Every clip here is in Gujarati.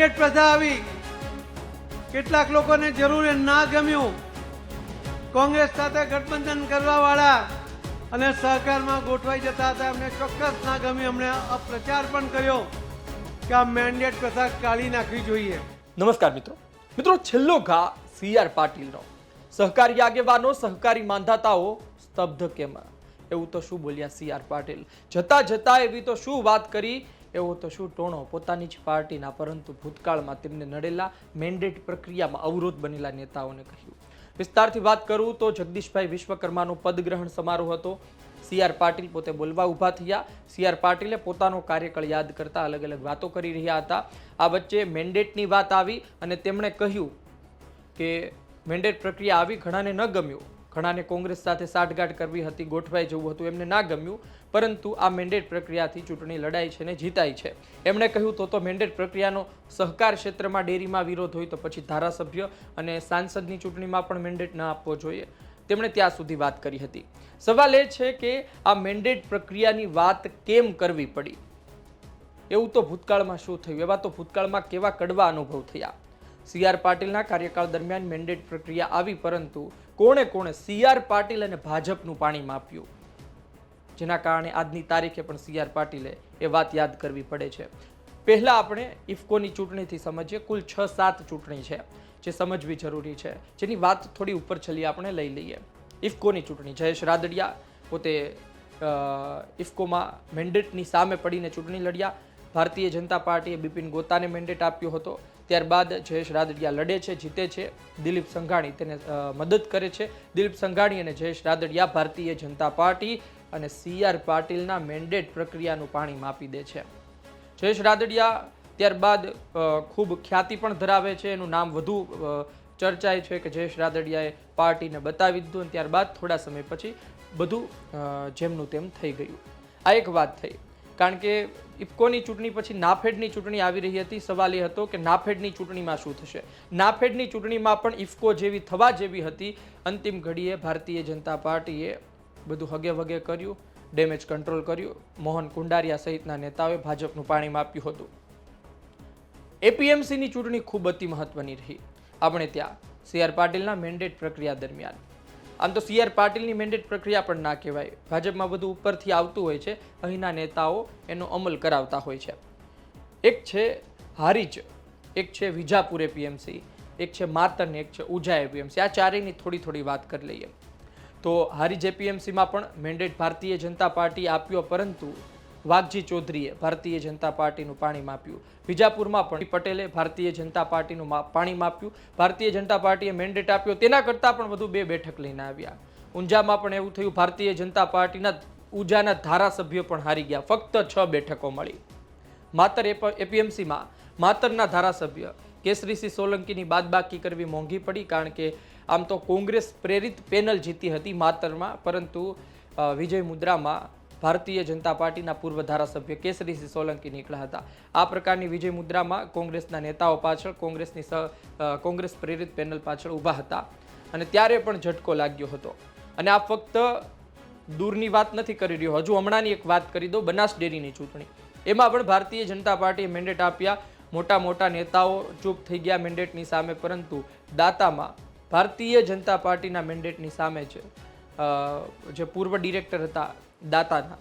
મેન્ડેટ પ્રથા આવી. કેટલાક લોકોને જરૂર ના ગમ્યું. કોંગ્રેસ સાથે ગઠબંધન કરવા વાળા અને સહકારમાં ગોઠવાઈ જતા હતા, એમને ચોક્કસ ના ગમ્યું. એમણે આ પણ કર્યો કે આ મેન્ડેટ પ્રથા કાઢી નાખવી જોઈએ. નમસ્કાર મિત્રો. મિત્રો, છેલ્લો ઘા સીઆર પાટીલનો. સહકારી આગેવાનો, સહકારી માંધાતાઓ સ્તબ્ધ કેમ? એવું તો શું બોલ્યા સીઆર પાટીલ? જતા જતા એવી તો શું વાત કરી? એવો તો શું ટોણો? પોતાની જ પાર્ટીના, પરંતુ ભૂતકાળમાં તેમને નડેલા મેન્ડેટ પ્રક્રિયામાં અવરોધ બનેલા નેતાઓને કહ્યું. વિસ્તારથી વાત કરું તો જગદીશભાઈ વિશ્વકર્માનો પદગ્રહણ સમારોહ હતો. સી આર પાટીલ પોતે બોલવા ઊભા થયા. સી આર પાટીલે પોતાનો કાર્યકાળ યાદ કરતા અલગ અલગ વાતો કરી રહ્યા હતા. આ વચ્ચે મેન્ડેટની વાત આવી અને તેમણે કહ્યું કે મેન્ડેટ પ્રક્રિયા આવી ઘણાને ન ગમ્યું. ઘણાને કોંગ્રેસ સાથે સાઠગાંઠ કરવી હતી, ગોઠવાઈ જવું હતું, એમને ના ગમ્યું, પરંતુ આ મેન્ડેટ પ્રક્રિયાથી ચૂંટણી લડાઈ છે ને જીતાઈ છે. એમણે કહ્યું, તો તો મેન્ડેટ પ્રક્રિયાનો સહકાર ક્ષેત્રમાં ડેરીમાં વિરોધ હોય તો પછી ધારાસભ્ય અને સાંસદની ચૂંટણીમાં પણ મેન્ડેટ ન આપવો જોઈએ. તેમણે ત્યાં સુધી વાત કરી હતી. સવાલ એ છે કે આ મેન્ડેટ પ્રક્રિયાની વાત કેમ કરવી પડી? એવું તો ભૂતકાળમાં શું થયું? એવા તો ભૂતકાળમાં કેવા કડવા અનુભવ થયા? સી આર પાટીલના કાર્યકાળ દરમિયાન મેન્ડેટ પ્રક્રિયા આવી, પરંતુ કોણે કોણે સી આર પાટીલ અને ભાજપનું પાણી માપ્યું? જેના કારણે આજની તારીખે પણ સી આર પાટીલે એ વાત યાદ કરવી પડે છે. પહેલાં આપણે ઇફકોની ચૂંટણીથી સમજીએ, કુલ છ સાત ચૂંટણી છે જે સમજવી જરૂરી છે. જેની વાત થોડી ઉપર છલી આપણે લઈ લઈએ. ઇફકોની ચૂંટણી, જયેશ રાદડિયા પોતે ઇફકોમાં મેન્ડેટની સામે પડીને ચૂંટણી લડ્યા. ભારતીય જનતા પાર્ટીએ બિપિન ગોતાને મેન્ડેટ આપ્યો હતો. ત્યારબાદ જયેશ રાદડિયા લડે છે, જીતે છે. દિલીપ સંઘાણી તેને મદદ કરે છે. દિલીપ સંઘાણી અને જયેશ રાદડિયા ભારતીય જનતા પાર્ટી અને સીઆર પાટીલના મેન્ડેટ પ્રક્રિયાનું પાણી માપી દે છે. જયેશ રાદડિયા ત્યારબાદ ખૂબ ખ્યાતિ પણ ધરાવે છે. એનું નામ વધુ ચર્ચાય છે કે જયેશ રાદડિયાએ પાર્ટીને બતાવી દીધું અને ત્યારબાદ થોડા સમય પછી બધું જેમનું તેમ થઈ ગયું. આ એક વાત થઈ. કારણ કે ઇફકોની ચૂંટણી પછી નાફેડની ચૂંટણી આવી રહી હતી. સવાલ એ હતો કે નાફેડની ચૂંટણીમાં શું થશે? નાફેડની ચૂંટણીમાં પણ ઇફકો જેવી, થવા જેવી હતી. અંતિમ ઘડીએ ભારતીય જનતા પાર્ટીએ બધું હગે વગે કર્યું, ડેમેજ કંટ્રોલ કર્યું. મોહન કુંડારિયા સહિતના નેતાઓએ ભાજપનું પાણી માપ્યું હતું. એપીએમસીની ચૂંટણી ખૂબ અતિ મહત્વની રહી. આપણે ત્યાં સી આર પાટીલના મેન્ડેટ પ્રક્રિયા દરમિયાન આમ તો સી આર પાટીલની મેન્ડેટ પ્રક્રિયા પણ ના કહેવાય. ભાજપમાં બધું ઉપરથી આવતું હોય છે, અહીંના નેતાઓ એનો અમલ કરાવતા હોય છે. એક છે હારીજ, એક છે વિજાપુરે પીએમસી, એક છે માતન એક છે ઉજા એપીએમસી આ ચારેયની થોડી થોડી વાત કરી લઈએ. તો હારીજ એપીએમસીમાં પણ મેન્ડેટ ભારતીય જનતા પાર્ટી આપ્યો, પરંતુ વાઘજી ચૌધરીએ ભારતીય જનતા પાર્ટીનું પાણી માપ્યું. વિજાપુરમાં પણ પટેલે ભારતીય જનતા પાર્ટીનું પાણી માપ્યું. ભારતીય જનતા પાર્ટીએ મેન્ડેટ આપ્યો. તેના કરતાં પણ વધુ બે બેઠક લઈને આવ્યા. ઊંઝામાં પણ એવું થયું, ભારતીય જનતા પાર્ટીના ઉજાના ધારાસભ્યો પણ હારી ગયા. ફક્ત છ બેઠકો મળી. માતર એપીએમસીમાં માતરના ધારાસભ્ય કેસરીસિંહ સોલંકીની બાદબાકી કરવી મોંઘી પડી કારણ કે આમ તો કોંગ્રેસ પ્રેરિત પેનલ જીતી હતી માતરમાં. પરંતુ વિજય મુદ્રામાં ભારતીય જનતા પાર્ટીના પૂર્વ ધારાસભ્ય કેસરીસિંહ સોલંકી નીકળ્યા હતા. આ પ્રકારની વિજય મુદ્રામાં કોંગ્રેસના નેતાઓ પાછળ, કોંગ્રેસની કોંગ્રેસ પ્રેરિત પેનલ પાછળ ઊભા હતા અને ત્યારે પણ ઝટકો લાગ્યો હતો. અને આ ફક્ત દૂરની વાત નથી કરી રહ્યો. હજુ હમણાંની એક વાત કરી દો બનાસ ડેરીની ચૂંટણી. એમાં પણ ભારતીય જનતા પાર્ટીએ મેન્ડેટ આપ્યા. મોટા મોટા નેતાઓ ચૂપ થઈ ગયા મેન્ડેટની સામે, પરંતુ દાતામાં ભારતીય જનતા પાર્ટીના મેન્ડેટની સામે છે જે પૂર્વ ડિરેક્ટર હતા દાતાના.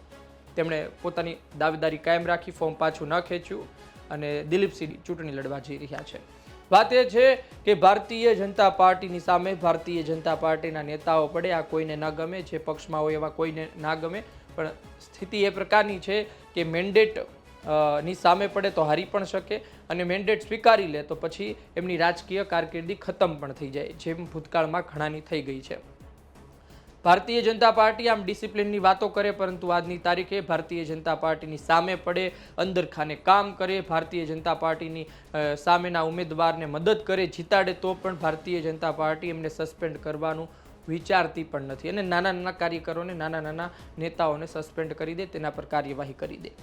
તેમણે પોતાની દાવેદારી કાયમ રાખી, ફોર્મ પાછું ન ખેંચ્યું અને દિલીપસિંહ ચૂંટણી લડવા જઈ રહ્યા છે. વાત એ છે કે ભારતીય જનતા પાર્ટીની સામે ભારતીય જનતા પાર્ટીના નેતાઓ પડે, આ કોઈને ના ગમે, જે પક્ષમાં હોય એવા કોઈને ના ગમે, પણ સ્થિતિ એ પ્રકારની છે કે મેન્ડેટની સામે પડે તો હારી પણ શકે અને મેન્ડેટ સ્વીકારી લે તો પછી એમની રાજકીય કારકિર્દી ખતમ પણ થઈ જાય, જેમ ભૂતકાળમાં ઘણાની થઈ ગઈ છે. ભારતીય જનતા પાર્ટી આમ ડિસિપ્લિનની વાતો કરે, પરંતુ આજની તારીખે ભારતીય જનતા પાર્ટીની સામે પડે, અંદરખાને કામ કરે, ભારતીય જનતા પાર્ટીની સામેના ઉમેદવારને મદદ કરે, જીતાડે તો પણ ભારતીય જનતા પાર્ટી એમને સસ્પેન્ડ કરવાનું વિચારતી પણ નથી અને નાના નાના કાર્યકરોને, નાના નાના નેતાઓને સસ્પેન્ડ કરી દે, તેના પર કાર્યવાહી કરી દે.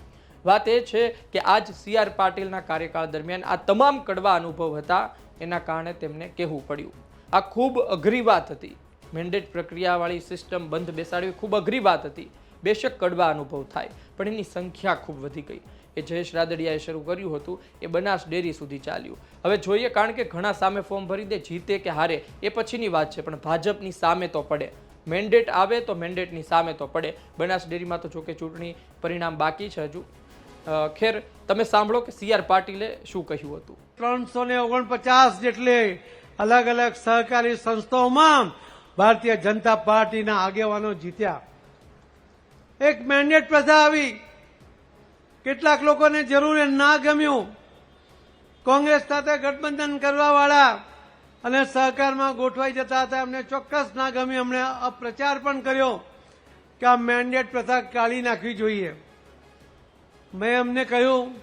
વાત એ છે કે આજ સી આર પાટીલના કાર્યકાળ દરમિયાન આ તમામ કડવા અનુભવ હતા, એના કારણે તેમને કહેવું પડ્યું. આ ખૂબ અઘરી વાત હતી. મેન્ડેટ પ્રક્રિયાવાળી સિસ્ટમ બંધ બેસાડવી ખૂબ અઘરી વાત હતી. બેશક કડવા અનુભવ થાય, પણ એની સંખ્યા ખૂબ વધી ગઈ. એ જયેશ રાદડિયાએ શરૂ કર્યું હતું, એ બનાસ ડેરી સુધી ચાલ્યું. હવે જોઈએ કારણ કે ઘણા સામે ફોર્મ ભરી દે, જીતે કે હારે, એ પછીની વાત છે, પણ ભાજપની સામે તો પડે. મેન્ડેટ આવે તો મેન્ડેટની સામે તો પડે. બનાસ ડેરીમાં તો જોકે ચૂંટણી પરિણામ બાકી છે હજુ. ખેર, તમે સાંભળો કે સી આર પાટીલે શું કહ્યું હતું? ત્રણસો ને ઓગણપચાસ જેટલી અલગ અલગ સહકારી સંસ્થાઓમાં ભારતીય જનતા પાર્ટીના આગેવાનો જીત્યા. એક મેન્ડેટ પ્રથા આવી. કેટલાક લોકોને જરૂર ના ગમ્યું. કોંગ્રેસ સાથે ગઠબંધન કરવા વાળા અને સહકારમાં ગોઠવાઈ જતા હતા. એમને ચોક્કસ ના ગમ્યું. એમણે પ્રચાર પણ કર્યો કે આ મેન્ડેટ પ્રથા કાઢી નાખવી જોઈએ. મેં એમને કહ્યું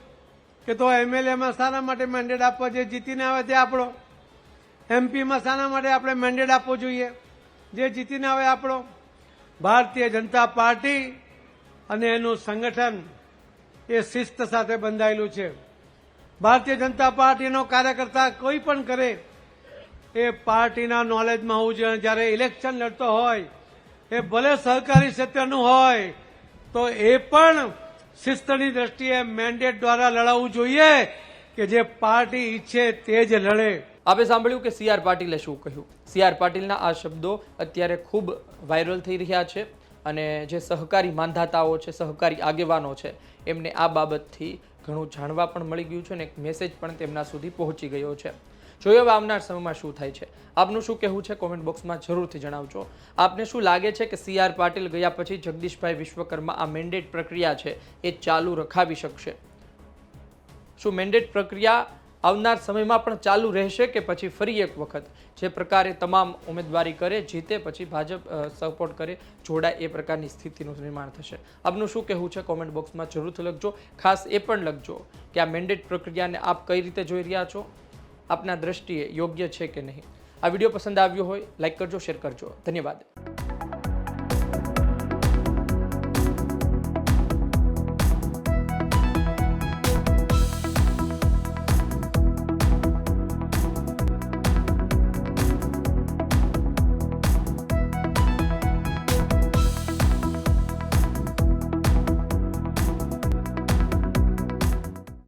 કે તો એમએલએમાં શાના માટે મેન્ડેટ આપવો જે જીતીને આવે તે આપણો. એમપીમાં શાના માટે આપણે મેન્ડેટ આપવો જોઈએ. જે જીતીને આવે આપણો ભારતીય જનતા પાર્ટી અને એનું સંગઠન એ શિસ્ત સાથે બંધાયેલું છે. ભારતીય જનતા પાર્ટીનો કાર્યકર્તા કોઈ પણ કરે, એ પાર્ટીના નોલેજમાં હોવું જોઈએ. જ્યારે ઇલેક્શન લડતો હોય, એ ભલે સહકારી ક્ષેત્રનું હોય, તો એ પણ શિસ્તની દ્રષ્ટિએ મેન્ડેટ દ્વારા લડાવવું જોઈએ કે જે પાર્ટી ઈચ્છે તે જ લડે. આપે સાંભળ્યું કે સી આર પાટીલે શું કહ્યું? સી આર પાટીલના આ શબ્દો અત્યારે ખૂબ વાયરલ થઈ રહ્યા છે અને જે સહકારી માંધાતાઓ છે, સહકારી આગેવાનો છે, એમને આ બાબતથી ઘણું જાણવા પણ મળી ગયું છે અને એક મેસેજ પણ તેમના સુધી પહોંચી ગયો છે. જોઈએ હવે આવનાર સમયમાં શું થાય છે? આપનું શું કહેવું છે? કોમેન્ટ બોક્સમાં જરૂરથી જણાવજો. આપને શું લાગે છે કે સી આર પાટીલ ગયા પછી જગદીશભાઈ વિશ્વકર્મા આ મેન્ડેટ પ્રક્રિયા છે એ ચાલુ રખાવી શકશે? શું મેન્ડેટ પ્રક્રિયા આવનાર સમયમાં પણ ચાલુ રહેશે કે પછી ફરી એક વખત? જે પ્રકારે તમામ ઉમેદવારી કરે જીતે પછી ભાજપ સપોર્ટ કરે, જોડાય એ પ્રકારની સ્થિતિનું નિર્માણ થશે. આપનું શું કહેવું છે? કોમેન્ટ બોક્સમાં જરૂરથી લખજો. ખાસ એ પણ લખજો કે આ મેન્ડેટ પ્રક્રિયાને આપ કઈ રીતે જોઈ રહ્યા છો? આપના દ્રષ્ટિએ યોગ્ય છે કે નહીં? આ વીડિયો પસંદ આવ્યો હોય લાઇક કરજો શેર કરજો. ધન્યવાદ.